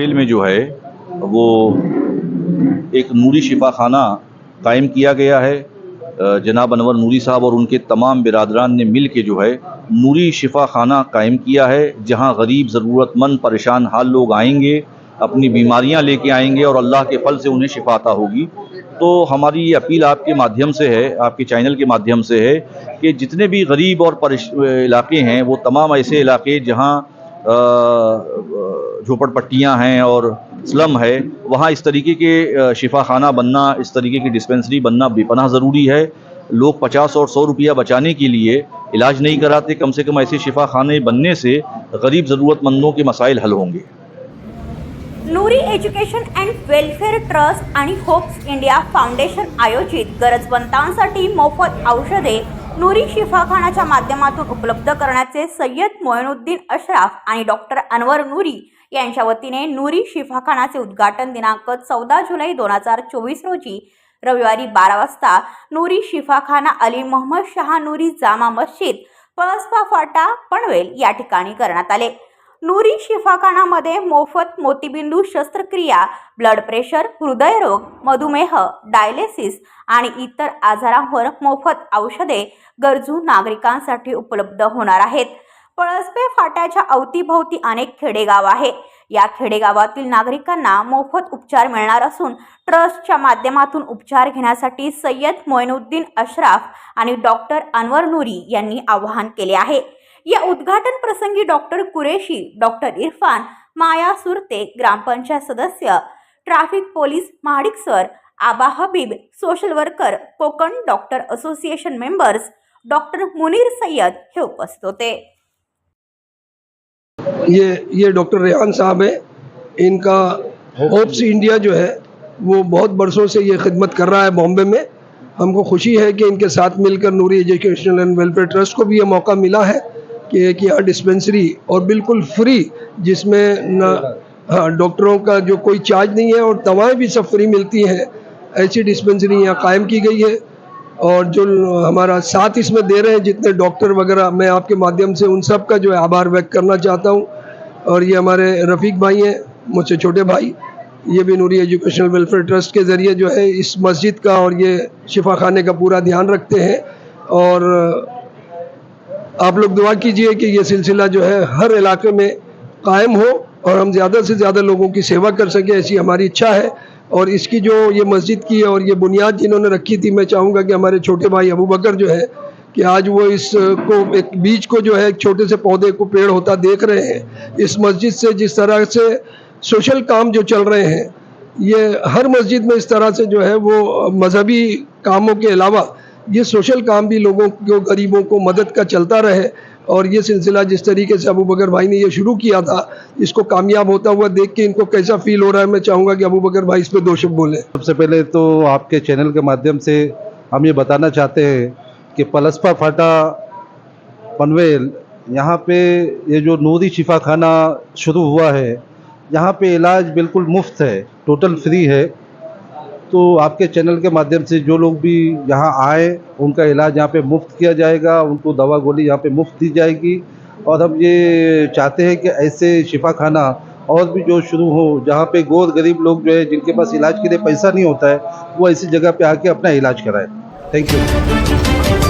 पनवेल में जो है, वो एक नूरी शिफा खाना कायम किया गया है। जनाब अनवर नूरी साहब और उनके तमाम बिरादरान ने मिल के जो है, नूरी शिफा खाना कायम किया है, जहाँ गरीब, ज़रूरतमंद, परेशान हाल लोग आएँगे, अपनी बीमारियाँ लेके आएँगे और अल्लाह के फल से उन्हें शिफाता होगी। तो हमारी ये अपील आपके माध्यम से है, आपके चैनल के माध्यम से है, कि जितने भी गरीब और इलाके हैं, वो तमाम ऐसे इलाके जहाँ झोपड़पट्टियाँ हैं और स्लम है, वहाँ इस तरीके के शिफा खाना बनना, इस तरीके की डिस्पेंसरी बनना बेपनाह ज़रूरी है। लोग पचास और सौ रुपया बचाने के लिए इलाज नहीं कराते, कम से कम ऐसे शिफा खाने बनने से गरीब ज़रूरतमंदों के मसाइल हल होंगे। Noori education and welfare trust आणि होप्स इंडिया फाउंडेशन आयोजित गरजवंतांसाठी मोफत औषधे नुरी शिफाखानाच्या माध्यमातून उपलब्ध करण्याचे सय्यद मोइनुद्दीन अशराफ आणि डॉक्टर अनवर नुरी यांच्या वतीने नुरी शिफाखानाचे उद्घाटन दिनांक चौदा जुलै दोन हजार चोवीस रोजी रविवारी बारा वाजता नुरी शिफाखाना अली मोहम्मद शहा नुरी जामा मस्जिद पळसपा फाटा पनवेल या ठिकाणी करण्यात आले. नुरी शिफाखानामध्ये मोफत मोतीबिंदू शस्त्रक्रिया ब्लड प्रेशर हृदयरोग मधुमेह डायलिसिस आणि इतर आजारांवर मोफत औषधे गरजू नागरिकांसाठी उपलब्ध होणार आहेत. पळसपे फाट्याच्या अवतीभोवती अनेक खेडेगाव आहे. या खेडेगावातील नागरिकांना मोफत उपचार मिळणार असून ट्रस्टच्या माध्यमातून उपचार घेण्यासाठी सय्यद मोइनुद्दीन अशराफ आणि डॉक्टर अनवर नुरी यांनी आवाहन केले आहे. या उद्घाटन प्रसंगी डॉक्टर कुरेशी डॉक्टर इरफान माया सुरते ग्रामपंचायत सदस्य traffic police Mahadik sir Aba Habib social worker Konkan doctor association members doctor Munir Sayyed हे उपस्थित होते. ये ये डॉक्टर रेहान साहब हैं। इनका होप्स इंडिया जो है वो बहुत बरसों से ये खिदमत कर रहा है बॉम्बे में। हमको खुशी है कि इनके साथ मिलकर Noori educational and welfare trust को भी ये मौका मिला है कि एक यहाँ डिस्पेंसरी और बिल्कुल फ्री जिसमें न हाँ डॉक्टरों का जो कोई चार्ज नहीं है और दवाएँ भी सब फ्री मिलती हैं। ऐसी डिस्पेंसरी यहाँ कायम की गई है। और जो हमारा साथ इसमें दे रहे हैं जितने डॉक्टर वगैरह, मैं आपके माध्यम से उन सब का जो है आभार व्यक्त करना चाहता हूँ। और ये हमारे रफ़ीक भाई हैं, मुझसे छोटे भाई, ये भी नूरी एजुकेशनल वेलफेयर ट्रस्ट के ज़रिए जो है इस मस्जिद का और ये शिफा खाने का पूरा ध्यान रखते हैं। और आप लोग दुआ कीजिए कि ये सिलसिला जो है हर इलाके में कायम हो और हम ज़्यादा से ज़्यादा लोगों की सेवा कर सकें, ऐसी हमारी इच्छा है। और इसकी जो ये मस्जिद की और ये बुनियाद जिन्होंने रखी थी, मैं चाहूँगा कि हमारे छोटे भाई अबू बकर जो है, कि आज वो इस को एक बीज को जो है, एक छोटे से पौधे को पेड़ होता देख रहे हैं। इस मस्जिद से जिस तरह से सोशल काम जो चल रहे हैं, ये हर मस्जिद में इस तरह से जो है, वो मजहबी कामों के अलावा ये सोशल काम भी लोगों को, गरीबों को मदद का चलता रहे। और ये सिलसिला जिस तरीके से अबू बकर भाई ने ये शुरू किया था, इसको कामयाब होता हुआ देख के इनको कैसा फील हो रहा है, मैं चाहूँगा कि अबू बकर भाई इस पर दो शब्द बोलें। सबसे पहले तो आपके चैनल के माध्यम से हम ये बताना चाहते हैं कि पलसपा फाटा पनवेल, यहाँ पे ये जो नूरी शिफा खाना शुरू हुआ है, यहाँ पे इलाज बिल्कुल मुफ़्त है टोटल फ्री है। तो आपके चैनल के माध्यम से जो लोग भी यहाँ आए, उनका इलाज यहाँ पे मुफ़्त किया जाएगा, उनको दवा गोली यहाँ पे मुफ़्त दी जाएगी। और हम ये चाहते हैं कि ऐसे शिफा खाना और भी जो शुरू हो, जहाँ पे गोर गरीब लोग जो है, जिनके पास इलाज के लिए पैसा नहीं होता है, वो ऐसी जगह पे आके अपना इलाज कराए। Thank you